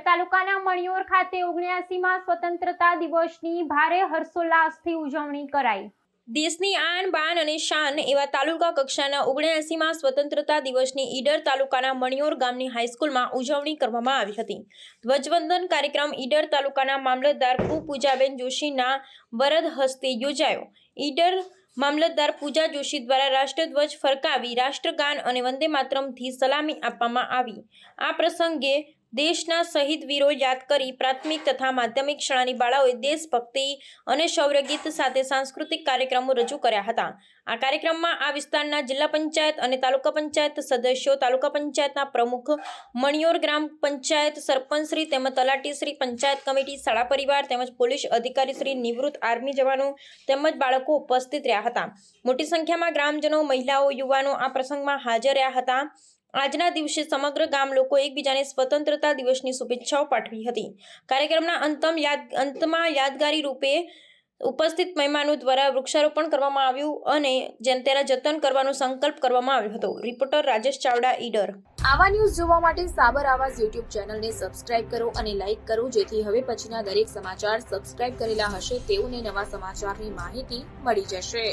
તાલુકાના મણિયોર ખાતે ઓગણ્યાસીમાં સ્વતંત્રતા દિવસની ભારે હર્ષોલ્લાસથી ઉજવણી કરાઈ. દેશની આન, બાન અને શાન એવા તાલુકા કક્ષાના ઓગણ્યાસીમાં સ્વતંત્રતા દિવસની ઈડર તાલુકાના મણિયોર ગામની હાઈસ્કૂલમાં ઉજવણી કરવામાં આવી હતી. ધ્વજવંદન કાર્યક્રમ ઈડર તાલુકાના મામલતદાર પૂજાબેન જોશીના વરદ હસ્તે યોજાયો. ઈડર મામલતદાર પૂજા જોશી દ્વારા રાષ્ટ્રધ્વજ ફરકાવી રાષ્ટ્રગાન અને વંદે માતરમથી સલામી આપવામાં આવી. આ પ્રસંગે દેશના શહીદ વીરો યાદ કરી પ્રાથમિક તથા માધ્યમિક શાળાની બાળાઓએ દેશભક્તિ અને શૌર્યગીત સાથે સાંસ્કૃતિક કાર્યક્રમો રજૂ કર્યા હતા. આ કાર્યક્રમમાં આ વિસ્તારના જિલ્લા પંચાયત અને તાલુકા પંચાયત સદસ્યો, તાલુકા પંચાયતના પ્રમુખ, મણિયોર ગ્રામ પંચાયત સરપંચશ્રી તેમજ તલાટીશ્રી પંચાયત કમિટી, શાળા પરિવાર તેમજ પોલીસ અધિકારીશ્રી નિવૃત્ત આર્મી જવાનો તેમજ બાળકો ઉપસ્થિત રહ્યા હતા. મોટી સંખ્યામાં ગ્રામજનો, મહિલાઓ, યુવાનો આ પ્રસંગમાં હાજર રહ્યા હતા. આજના દિવસે સમગ્ર ગામ લોકો એકબીજાને સ્વતંત્રતા દિવસની શુભેચ્છાઓ પાઠવી હતી. કાર્યક્રમના અંતમ યાદ, અંતમાં યાદગારી રૂપે ઉપસ્થિત મહેમાનો દ્વારા વૃક્ષારોપણ કરવામાં આવ્યું અને જેમ તેના જતન કરવાનો સંકલ્પ કરવામાં આવ્યો હતો. રિપોર્ટર રાજેશ ચાવડા, ઈડર. આવા ન્યૂઝ જોવા માટે સાબર આવાજ યુટ્યુબ ચેનલને સબસ્ક્રાઇબ કરો અને લાઇક કરો, જેથી હવે પછીના દરેક સમાચાર સબસ્ક્રાઇબ કરેલા હશે તેઓને નવા સમાચારની માહિતી મળી જશે.